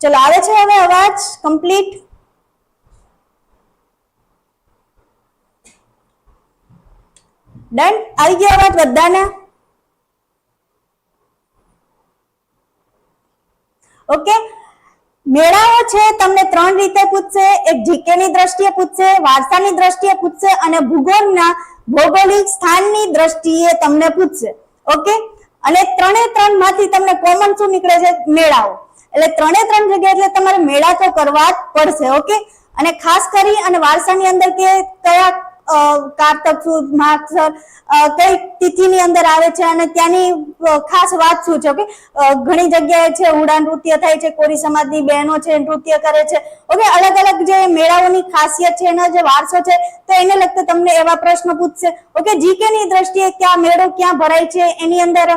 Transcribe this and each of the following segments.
ચલો, આવે છે હવે અવાજ? કમ્પ્લીટ ડન આવી ગયો અવાજ બધાના? ઓકે મેળાઓ છે, તમને ત્રણ રીતે પૂછશે. એક જીકે ની દ્રષ્ટિએ પૂછશે, વારસાની દ્રષ્ટિએ પૂછશે, અને ભૂગોળના ભૌગોલિક સ્થાનની દ્રષ્ટિએ તમને પૂછશે. ઓકે અને ત્રણે ત્રણમાંથી તમને કોમન શું નીકળે છે? મેળાઓ. એટલે ત્રણે ત્રણ જગ્યાએ એટલે તમારે મેળા તો કરવા જ પડશે ઓકે અને ખાસ કરી અને વારસાની અંદર કે કયા કારતક સુદ માગસર અ, કઈ તિથિની અંદર આવે છે અને ત્યાંની ખાસ વાત શું છે ઓકે ઘણી જગ્યાએ છે ઉડા નૃત્ય થાય છે કોરી સમાજની બહેનો છે નૃત્ય કરે છે. ઓકે અલગ અલગ જે મેળાઓની ખાસિયત છે એનો જે વારસો છે તો એને લગતા તમને એવા પ્રશ્ન પૂછશે. ઓકે જીકે ની દ્રષ્ટિએ ક્યાં મેળો ક્યાં ભરાય છે એની અંદર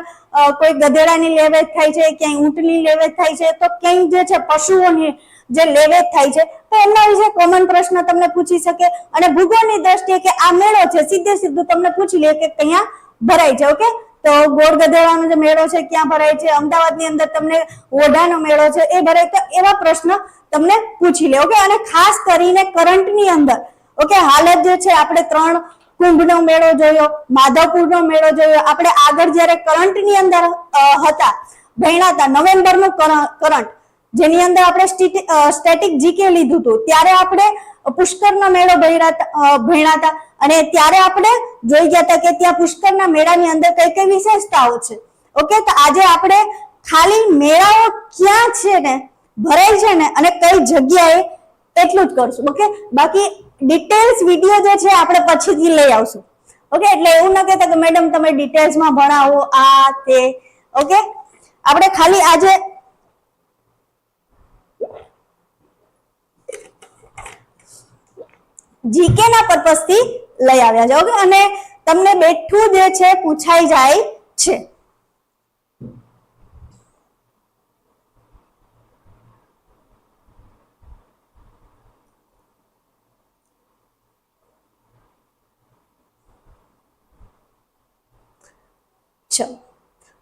કોઈ ગધેડાની લેવેચ થાય છે ક્યાંય ઊંટની લેવેચ થાય છે તો ક્યાંય જે છે પશુઓની જે લેવેચ થાય છે, તો એમના વિશે કોમન પ્રશ્ન તમને પૂછી શકે. અને ભૂગોળની દ્રષ્ટિએ કે આ મેળો છે, સીધે સીધું તમને પૂછી લે કે ક્યાં ભરાય છે ઓકે તો ગોળ ગધેડાનો જે મેળો છે, ક્યાં ભરાય છે? અમદાવાદની અંદર તમને ઓઢાનો મેળો છે, એ ભરાય તો એવા પ્રશ્ન તમને પૂછી લે ઓકે અને ખાસ કરીને કરંટની અંદર ઓકે હાલત જે છે, આપણે ત્રણ કુંભનો મેળો જોયો, માધવપુરનો મેળો જોયો. આપણે આગળ જ્યારે કરંટની અંદર હતા ભણ્યા હતા નવેમ્બરનું કરંટ જેની અંદર આપણે સ્ટેટિક જીકે લીધું હતું. ત્યારે આપણે પુષ્કરના મેળો ભણ્યા હતા- અને ત્યારે આપણે જોઈ ગયા હતા કે ત્યાં પુષ્કરના મેળાની અંદર કઈ કઈ વિશેષતાઓ છે. ઓકે, તો આજે આપણે ખાલી મેળાઓ ક્યાં છે ને, ભરાય છે ને, અને કઈ જગ્યાએ એટલું જ કરશું. ઓકે, બાકી ડિટેલ્સ વીડિયો જે છે આપણે પછીથી લઈ આવશું. ઓકે, એટલે એવું ન કહેતા કે મેડમ તમે ડિટેલ્સમાં ભણાવો આ, તે. ઓકે, આપણે ખાલી આજે જીકે ના પર્પસથી લઈ આવ્યા છે. અને તમને બેઠું જે છે, પૂછાઈ જાય છે.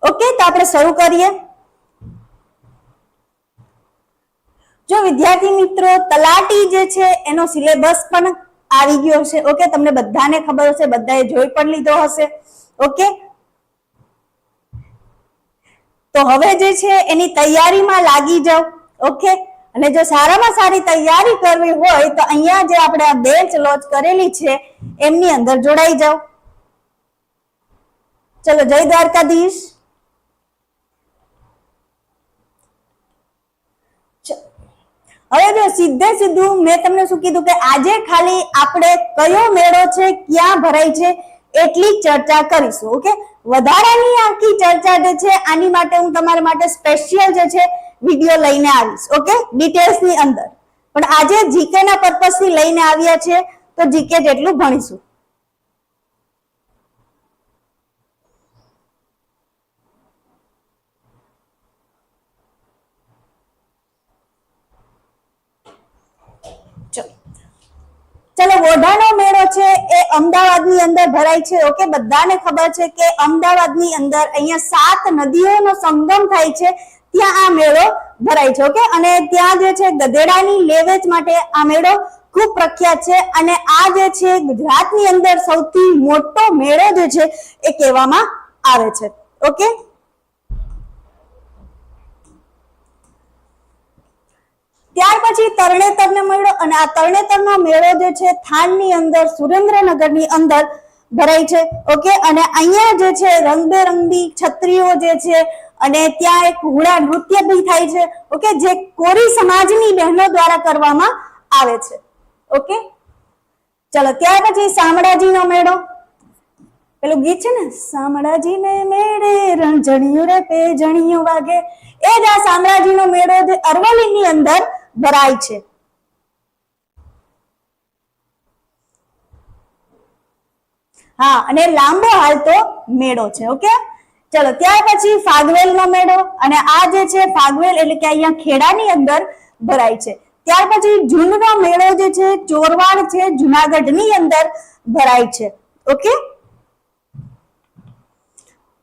ઓકે તો આપણે શરૂ કરીએ. જો વિદ્યાર્થી મિત્રો, તલાટી જે છે, એનો સિલેબસ પણ આવી ગયો હશે ઓકે તમને બધાને ખબર હશે, બધાએ જોઈ પણ લીધો હશે ઓકે તો હવે જે છે, એની તૈયારીમાં લાગી જાઓ ઓકે અને જો સારામાં સારી તૈયારી કરવી હોય, તો અહીંયા જે આપણે આ બેચ લોન્ચ કરેલી છે, એમની અંદર જોડાઈ જાઓ. ચલો, જય દ્વારકાધીશ. હવે જો સીધે સીધું મેં તમને શું કીધું કે આજે ખાલી આપણે કયો મેળો છે, ક્યાં ભરાય છે, એટલી ચર્ચા કરીશું, ઓકે? વધારાની આખી ચર્ચા જે છે, આની માટે હું તમારા માટે સ્પેશિયલ જે છે વીડિયો લઈને આવીશ, ઓકે? ડિટેલ્સની અંદર. પણ આજે જીકે ના પર્પસથી લઈને આવ્યા છે, તો જીકે જેટલું ભણીશું. ચલો. વોઢાનો મેળો છે એ અમદાવાદની અંદર ભરાય છે. ઓકે, બધાને ખબર છે કે અમદાવાદની અંદર અહીંયા સાત નદીઓનો સંગમ થાય છે. ત્યાં આ મેળો ભરાય છે. ઓકે, અને ત્યાં જે છે ગધેડાની લેવેચ માટે આ મેળો ખૂબ પ્રખ્યાત છે. અને આ જે છે ગુજરાતની અંદર સૌથી મોટો મેળો જે છે એ કહેવામાં આવે છે. ઓકે ત્યાર પછી તરણેતરને મેળો અને આ તરણેતરનો મેળો જે છે થાનની અંદર, સુરેન્દ્રનગરની અંદર ભરાય છે. ઓકે? અને અહીંયા જે છે રંગબેરંગી છત્રીઓ જે છે અને ત્યાં એક હુડા નૃત્ય બી થાય છે. ઓકે? જે કોરી સમાજની બહેનો દ્વારા કરવામાં આવે છે. ઓકે? ચલો, ત્યાર પછી શામળાજીનો મેળો. પેલું ગીત છે ને? શામળાજી ને મેળે રણજણિયું રે પે જણિયું વાગે. એ જ આ શામળાજીનો મેળો જે અરવલ્લીની અંદર ભરાય છે. હા, અને લાંબો હાલતો મેળો છે, ઓકે? ચલો, ત્યાર પછી ફાગવેલ નો મેળો, અને આ જે છે ફાગવેલ એટલે કે અહીંયા ખેડાની અંદર ભરાય છે. ત્યાર પછી જૂનનો મેળો જે છે, ચોરવાડ છે, જુનાગઢની અંદર ભરાય છે, ઓકે?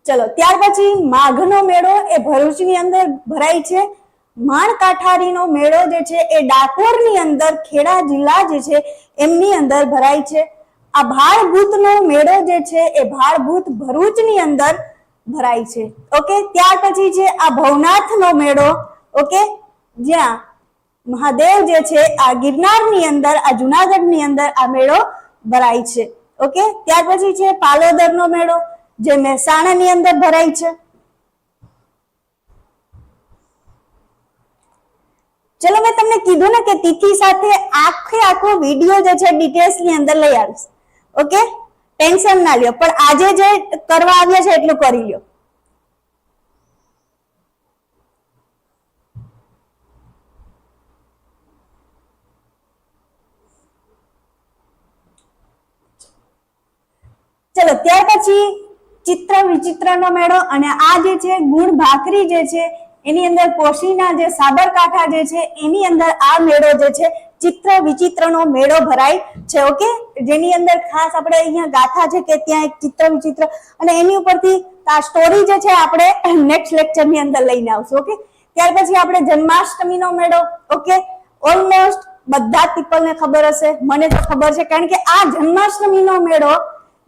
ચલો, ત્યાર પછી માઘનો મેળો એ ભરૂચની અંદર ભરાય છે માણ કાઠારીનો મેળો જે છે એ ડાકોરની અંદર ખેડા જિલ્લા જે છે એમની અંદર ભરાય છે. આ ભાળભૂતનો મેળો જે છે એ ભાળભૂત ભરૂચની અંદર ભરાય છે. ઓકે, ત્યાર પછી છે આ ભવનાથનો મેળો. ઓકે, જ્યાં મહાદેવ જે છે આ ગિરનારની અંદર, આ જુનાગઢની અંદર આ મેળો ભરાય છે. ઓકે, ત્યાર પછી છે પાલોદરનો મેળો, જે મહેસાણાની અંદર ભરાય છે. ચલો મેં તમને કીધું ને કે તિથિ સાથે આખે આખો વીડિયો જે છે ડિટેલ્સની અંદર લઈ આવીશ. ઓકે ટેન્શન ના લ્યો. પણ આજે જે કરવા આવ્યા છે એટલું કરી લ્યો. ચલો, ત્યાર પછી ચિત્ર વિચિત્રનો મેળો અને આ જે છે ગુણ ભાખરી જે છે એની અંદર કોશીના જે સાબરકાંઠા જે છે, એની અંદર આ મેળો જે છે, ચિત્ર વિચિત્રનો મેળો ભરાય છે, ઓકે? જેની અંદર ખાસ આપણે અહીંયા ગાથા છે કે ત્યાં એક ચિત્ર વિચિત્ર અને એની ઉપરથી આ સ્ટોરી જે છે આપણે નેક્સ્ટ લેક્ચરની અંદર લઈને આવશું, ઓકે? ત્યાર પછી આપણે જન્માષ્ટમીનો મેળો, ઓકે? ઓલમોસ્ટ બધા પીપલને ખબર હશે, મને તો ખબર છે, કારણ કે આ જન્માષ્ટમીનો મેળો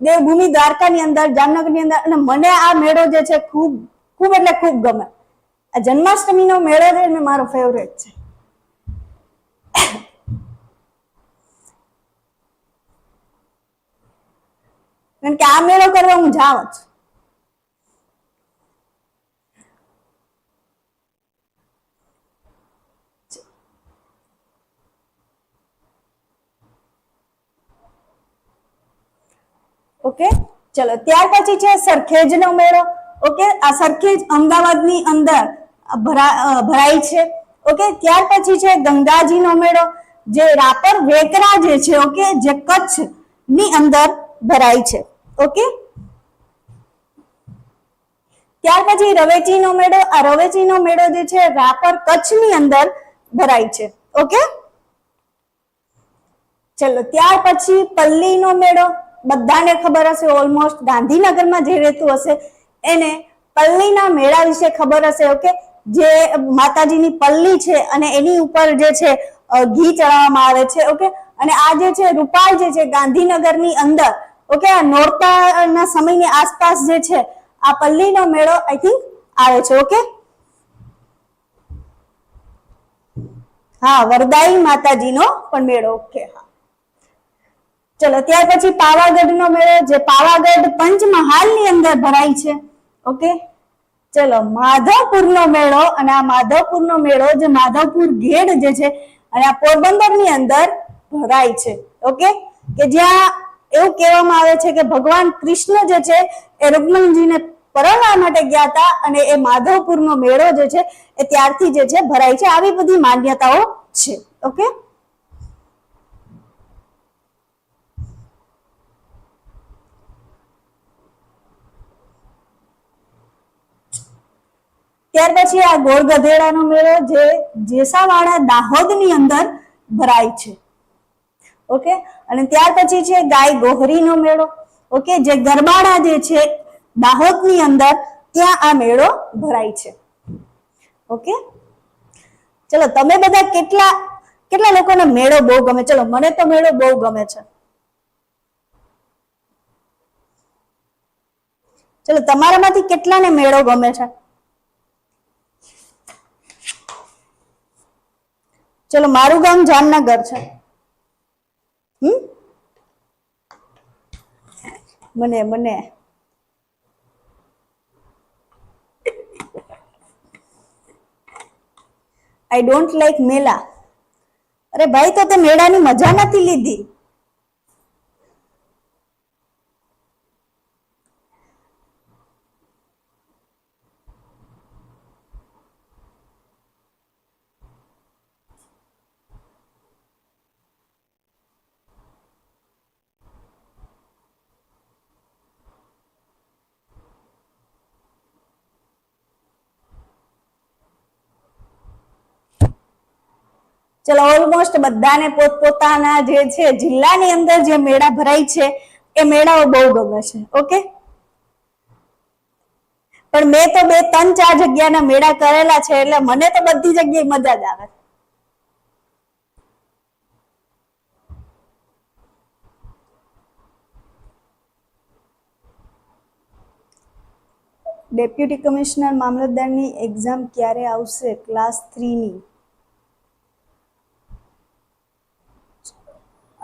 દેવભૂમિ દ્વારકાની અંદર, જામનગરની અંદર, અને મને આ મેળો જે છે ખૂબ ખૂબ એટલે ખૂબ ગમે. આ જન્માષ્ટમીનો મેળો છે ને મારો ફેવરેટ છે. કારણ કે આ મેળો કરવા હું જાઉં છું. ઓકે? ચલો, ત્યાર પછી છે સરખેજ નો મેળો. ઓકે? આ સરખેજ અમદાવાદની અંદર ભરાય છે. ઓકે, ત્યાર પછી છે ગંગાજીનો મેળો, જે રાપર વેકરા જે છે, ઓકે, જે કચ્છની અંદર ભરાય છે. ઓકે? ત્યાર પછી રવેચીનો મેળો, આ રવેચીનો મેળો જે છે રાપર કચ્છની અંદર ભરાય છે. ઓકે? ચલો, ત્યાર પછી પલ્લીનો મેળો, બધાને ખબર હશે, ઓલમોસ્ટ ગાંધીનગરમાં જે રહેતું હશે, એને પલ્લીના મેળા વિશે ખબર હશે, ઓકે? જે માતાજીની પલ્લી છે અને એની ઉપર જે છે ઘી ચડાવવામાં આવે છે ઓકે અને આ જે છે રૂપાળ જે છે, ગાંધીનગરની અંદર ઓકે નોરતાના સમયની આસપાસ જે છે, આ પલ્લીનો મેળો આઈ થિંક આવે છે ઓકે હા, વરદાઈ માતાજીનો પણ મેળો ઓકે હા. ચલો, ત્યાર પછી પાવાગઢ નો મેળો, જે પાવાગઢ પંચમહાલની અંદર ભરાય છે ઓકે ચલો માધવપુર નો મેળો અને આ માધવપુર નો મેળો જે માધવપુર ગેડ જે છે અને આ પોરબંદરની અંદર ભરાય છે. ઓકે કે જ્યાં એવું કહેવામાં આવે છે કે ભગવાન કૃષ્ણ જે છે એ રૂકમણજીને પરણવા માટે ગયા હતા અને એ માધવપુર નો મેળો જે છે એ ત્યારથી જે છે ભરાય છે. આવી બધી માન્યતાઓ છે. ઓકે ત્યાર પછી આ ગોળ ગધેડાનો મેળો જે જેસાવાડા દાહોદની અંદર ભરાય છે. ઓકે? અને ત્યાર પછી છે ગાય ગોહરીનો મેળો. ઓકે? જે ગરબાડા જે છે દાહોદની અંદર ત્યાં આ મેળો ભરાય છે. ઓકે? ચલો, તમે બધા કેટલા કેટલા લોકોને મેળો બહુ ગમે? ચલો, મને તો મેળો બહુ ગમે છે. ચલો, તમારામાંથી કેટલાને મેળો ગમે છે? ચલો, મારું ગામ જામનગર છે. હમ? મને મને. આઈ ડોન્ટ લાઈક મેલા અરે ભાઈ, તો તે મેળાની મજા નથી લીધી. ચલો ઓલમોસ્ટ બધાને પોતપોતાના જે છે, જિલ્લાની અંદર જે મેળા ભરાય છે, એ મેળાઓ બહુ ગમે છે ઓકે પણ મેં તો બે, ત્રણ, ચાર જગ્યાના મેળા કરેલા છે, એટલે મને તો બધી જગ્યાએ મજા જ આવે. ડેપ્યુટી કમિશનર મામલતદારની એક્ઝામ ક્યારે આવશે? ક્લાસ થ્રીની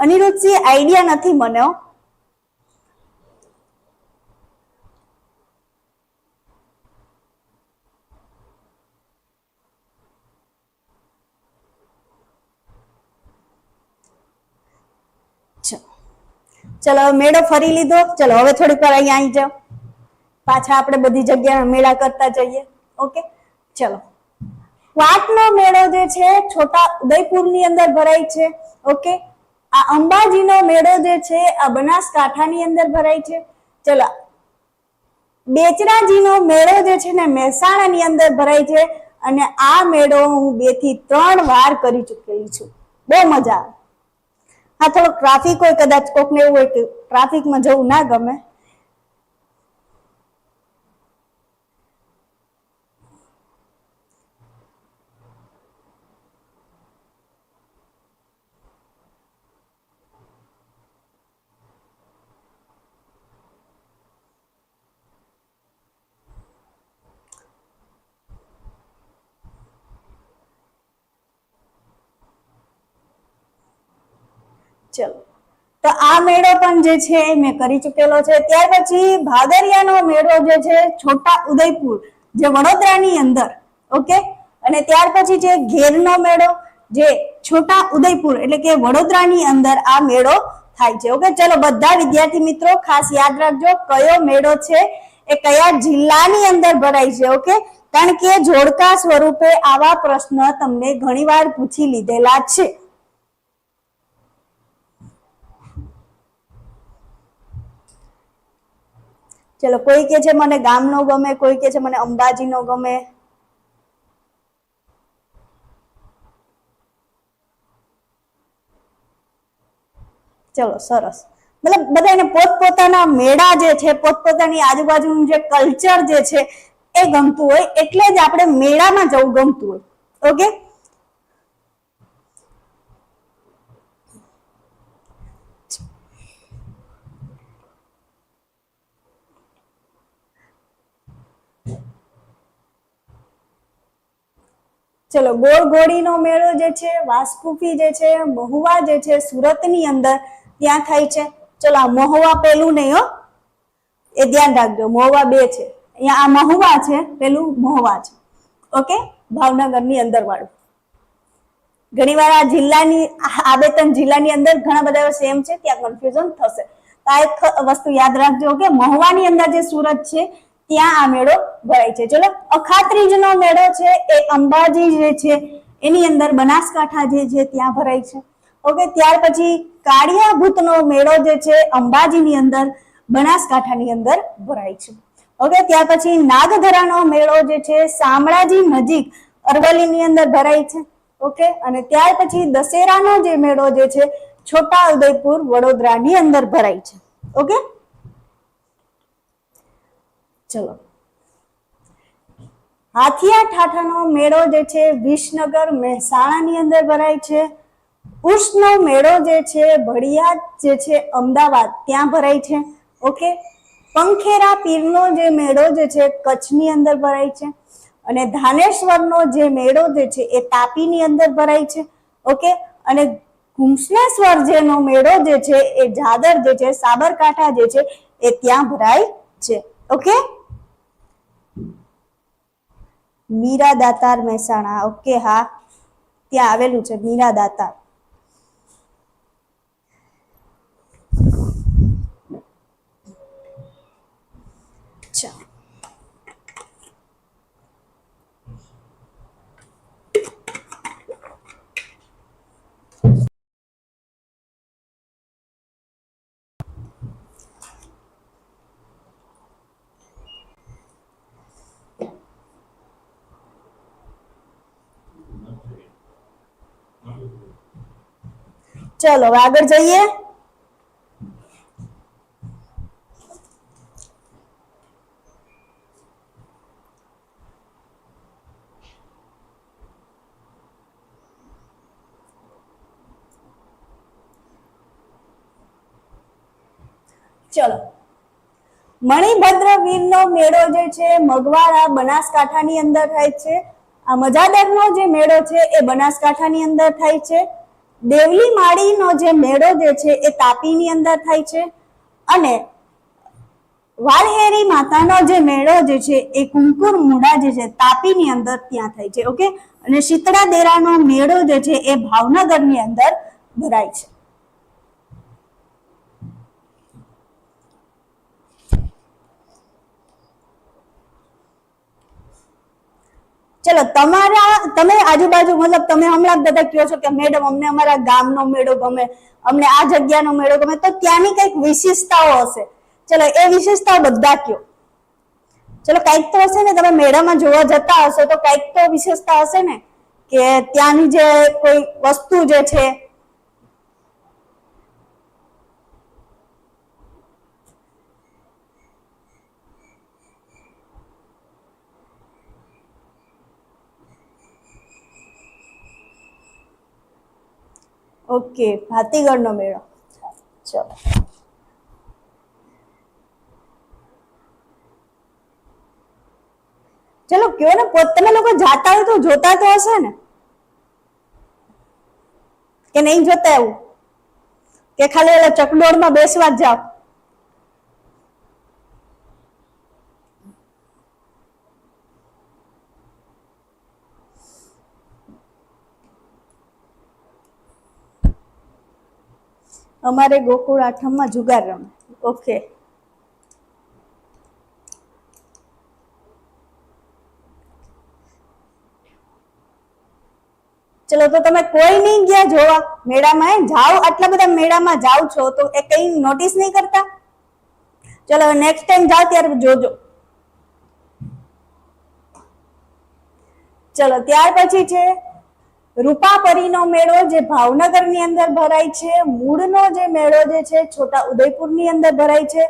અનિરુદ્ધસિંહ આઈડિયા નથી મને ચલો. મેળો ફરી લીધો. ચલો, હવે થોડીક વાર અહીંયા આવી જાઓ. પાછા આપણે બધી જગ્યાએ મેળા કરતા જઈએ. ઓકે? ચલો. વાટનો મેળો જે છે, છોટા ઉદયપુરની અંદર ભરાય છે. ઓકે? આ અંબાજીનો મેળો જે છે, આ બનાસકાંઠાની અંદર ભરાય છે. ચલો, બેચરાજીનો મેળો જે છે ને મહેસાણાની અંદર ભરાય છે અને આ મેળો હું બેથી ત્રણ વાર કરી ચૂકેલી છું. બહુ મજા આવે. હા થોડો ટ્રાફિક હોય, કદાચ કોકને એવું હોય કે ટ્રાફિકમાં જવું ના ગમે. ચલો. તો આ મેળો પણ જે છે એ મેં કરી ચૂકેલો છે. ત્યાર પછી ભાદરિયાનો મેળો જે છે, છોટા ઉદયપુર, જે વડોદરાની અંદર, ઓકે? અને ત્યાર પછી જે ઘેરનો મેળો, જે છોટા ઉદયપુર એટલે કે વડોદરાની અંદર આ મેળો થાય છે, ઓકે? ચલો, બધા વિદ્યાર્થી મિત્રો ખાસ યાદ રાખજો કયો મેળો છે એ કયા જિલ્લાની અંદર ભરાય છે, ઓકે? કારણ કે જોડકા સ્વરૂપે આવા પ્રશ્ન તમને ઘણીવાર પૂછી લીધેલા છે. ચલો, કોઈ કે છે મને ગામનો ગમે, કોઈ કે છે મને અંબાજીનો ગમે? ચલો, સરસ. મતલબ બધાને પોતપોતાના મેળા જે છે, પોતપોતાની આજુબાજુનું જે કલ્ચર જે છે, એ ગમતું હોય, એટલે જ આપણે મેળામાં જવું ગમતું હોય. ઓકે ચલો ગોળ ગોળીનો મેળો જે છે વાસકુફી જે છે, મહુવા જે છે, સુરતની અંદર ત્યાં થાય છે. ચલો, આ મહુવા પેલું નહીં હો. એ ધ્યાન રાખજો, મહુવા બે છે. અહીંયા આ મહુવા છે પેલું મહુવા છે. ઓકે? ભાવનગરની અંદર વાળું ઘણીવાર આ જિલ્લાની, આ બે ત્રણ જિલ્લાની અંદર ઘણા બધા સેમ છે, ત્યાં કન્ફ્યુઝન થશે. તો આ એક વસ્તુ યાદ રાખજો, કે મહુવાની અંદર જે સુરત છે ત્યાં આ મેળો ભરાય છે. ચલો, અખાત્રીજનો મેળો છે, એ અંબાજી જે છે, એની અંદર બનાસકાંઠા જે છે, ત્યાં ભરાય છે. ઓકે, ત્યાર પછી કાળિયા ભૂતનો મેળો જે છે, અંબાજીની અંદર, બનાસકાંઠાની અંદર ભરાય છે. ઓકે, ત્યાર પછી નાગધરાનો મેળો જે છે, શામળાજી નજીક અરવલ્લીની અંદર ભરાય છે. ઓકે, અને ત્યાર પછી દશેરાનો જે મેળો જે છે છોટા ઉદયપુર વડોદરાની અંદર ભરાય છે. ઓકે? ચલો. હાથિયા ઠાઠાનો મેળો જે છે, વિસનગર મહેસાણાની અંદર ભરાય છે. ઉર્સનો મેળો જે છે ભડિયાદ જે છે, અમદાવાદ ત્યાં ભરાય છે. ઓકે? પંખેરા પીરનો જે મેળો જે છે, કચ્છની અંદર ભરાય છે. અને ધાનેશ્વરનો જે મેળો જે છે, એ તાપીની અંદર ભરાય છે. ઓકે? અને ઘુમસનેશ્વર જેનો મેળો જે છે, એ જાદર જે છે, સાબરકાંઠા જે છે, એ ત્યાં ભરાય છે. ઓકે? મીરા દાતાર મહેસાણા. ઓકે હા. ત્યાં આવેલું છે મીરા દાતાર ચલો, હવે આગળ જઈએ. ચલો. મણિભદ્ર વીરનો મેળો જે છે મગવાડા બનાસકાંઠાની અંદર થાય છે. આ મજાદરનો જે મેળો છે, એ બનાસકાંઠાની અંદર થાય છે. દેવલી માળીનો જે મેળો જે છે એ તાપીની અંદર થાય છે અને વાલહેરી માતાનો જે મેળો જે છે એ કુંકુર મુડા જે છે તાપીની અંદર ત્યાં થાય છે ઓકે અને શીતળા દેરાનો મેળો જે છે એ ભાવનગરની અંદર ભરાય છે. ચલો, તમારા તમે આજુબાજુ, મતલબ તમે હમણાં બધા કહો છો કે મેડમ, અમને અમારા ગામનો મેળો ગમે, અમને આ જગ્યાનો મેળો ગમે, તો ત્યાંની કંઈક વિશેષતાઓ હશે. ચલો, એ વિશેષતાઓ બધા કયો ચલો, કંઈક તો હશે ને, તમે મેળામાં જોવા જતા હશો, તો કંઈક તો વિશેષતા હશે ને? કે ત્યાંની જે કોઈ વસ્તુ જે છે ઓકે, ભાતીગળનો મેળો. ચલો. ચલો, કયો ને? પોત તમે લોકો જાતા હોય તો જોતા તો હશે ને? કે નહીં જોતા એવું? કે ખાલી ઓલા ચકડોળમાં બેસવા જ જાઓ? અમારે ગોકુળ આઠમમાં જુગાર રમે. ઓકે ચલો, તો તમે કોઈ નહીં ગયા જોવા મેળામાં જાઓ, આટલા બધા મેળામાં જાઓ છો તો એ કઈ નોટિસ નહીં કરતા? ચલો નેક્સ્ટ ટાઈમ જાઓ ત્યારે જોજો. ચલો, ત્યાર પછી છે રૂપાપરીનો મેળો જે ભાવનગરની અંદર ભરાય છે, મૂળનો જે મેળો જે છે, છોટા ઉદયપુરની અંદર ભરાય છે,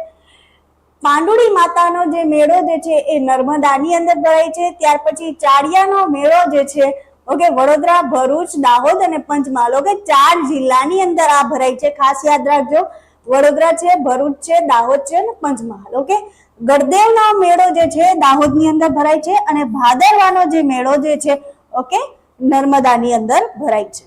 પાંડુડી માતાનો જે મેળો જે છે એ નર્મદાની અંદર ભરાય છે, ત્યાર પછી ચાડિયાનો મેળો જે છે, ઓકે, વડોદરા, ભરૂચ, દાહોદ અને પંચમહાલ, ઓકે, ચાર જિલ્લાની અંદર આ ભરાય છે. ખાસ યાદ રાખજો, વડોદરા છે, ભરૂચ છે, દાહોદ છે અને પંચમહાલ, ઓકે? ગળદેવનો મેળો જે છે, દાહોદની અંદર ભરાય છે અને ભાદરવાનો જે મેળો જે છે, ઓકે નર્મદાની અંદર ભરાય છે.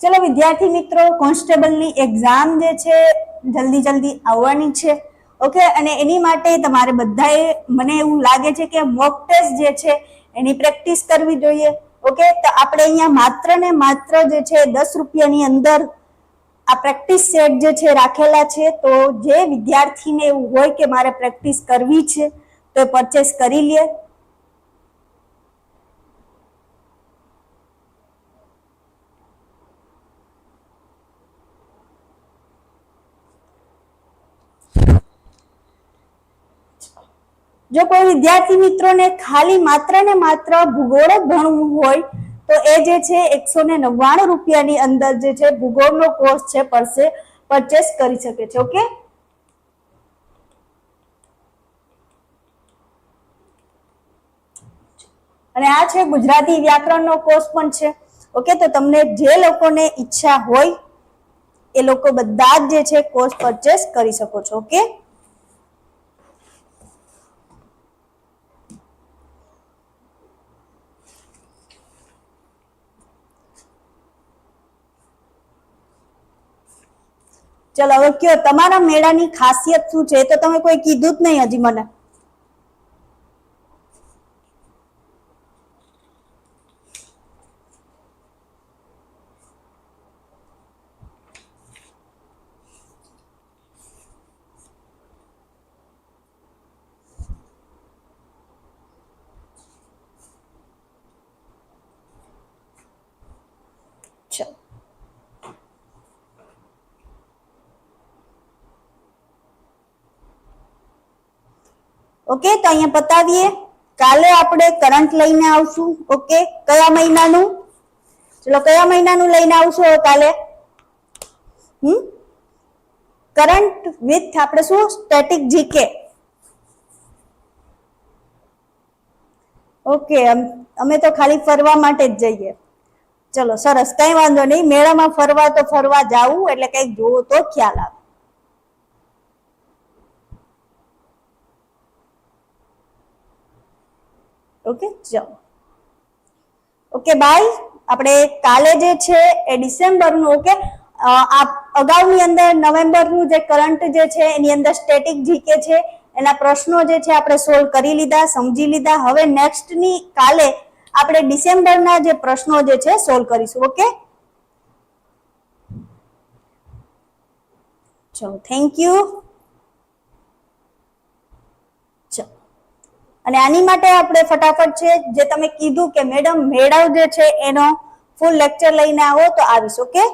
ચલો વિદ્યાર્થી મિત્રો, કોન્સ્ટેબલની એક્ઝામ જે છે જલ્દી જલ્દી આવવાની છે. ઓકે, અને એની માટે તમારે બધાએ, મને એવું લાગે છે કે મોક ટેસ્ટ જે છે એની પ્રેક્ટિસ કરવી જોઈએ. ઓકે તો આપણે અહીંયા માત્ર ને માત્ર જે છે, દસ રૂપિયાની અંદર આ પ્રેક્ટિસ સેટ જે છે રાખેલા છે, તો જે વિદ્યાર્થીને એવું હોય કે મારે પ્રેક્ટિસ કરવી છે, તો પરચેસ કરી લે. જો કોઈ વિદ્યાર્થી મિત્રોને ખાલી માત્ર ને માત્ર ભૂગોળ ભણવું હોય, તો એ જે છે એકસો ને નવ્વાણું રૂપિયાની અંદર જે છે ભૂગોળનો કોર્સ છે પડશે પરચેસ કરી શકે છે ઓકે અને આ છે ગુજરાતી વ્યાકરણનો કોર્સ પણ છે ઓકે તો તમને જે લોકોને ઈચ્છા હોય, એ લોકો બધા જ જે છે કોર્સ પરચેસ કરી શકો છો ઓકે ચલો, હવે કયો? તમારા મેળાની ખાસિયત શું છે? તો તમે કોઈ કીધું જ નહીં હજી મને ચલો ઓકે તો અહીંયા પતાવીએ કાલે આપણે કરંટ લઈને આવશું. ઓકે કયા મહિનાનું? ચલો, કયા મહિનાનું લઈને આવશો કાલે? હમ? કરંટ વિથ આપણે શું? સ્ટેટિક જીકે ઓકે અમે તો ખાલી ફરવા માટે જ જઈએ. ચલો, સરસ, કઈ વાંધો નહીં. મેળામાં ફરવા તો ફરવા જાવું, એટલે કંઈક જોવું તો ખ્યાલ આવે. ઓકે ચલો. ઓકે બાય આપણે કાલે જે છે એ ડિસેમ્બરનું ઓકે આ અગાઉની અંદર નવેમ્બરનું જે કરંટ જે છે, એની અંદર સ્ટેટિક જીકે છે. એના પ્રશ્નો જે છે આપણે સોલ્વ કરી લીધા, સમજી લીધા. હવે નેક્સ્ટની કાલે આપણે ડિસેમ્બરના જે પ્રશ્નો જે છે સોલ્વ કરીશું ઓકે ચલો થેન્ક યુ અને આની માટે આપણે ફટાફટ છે, જે તમે કીધું કે મેડમ મેળાવ જે છે, એનો ફૂલ લેક્ચર લઈને આવો તો આવીશ ઓકે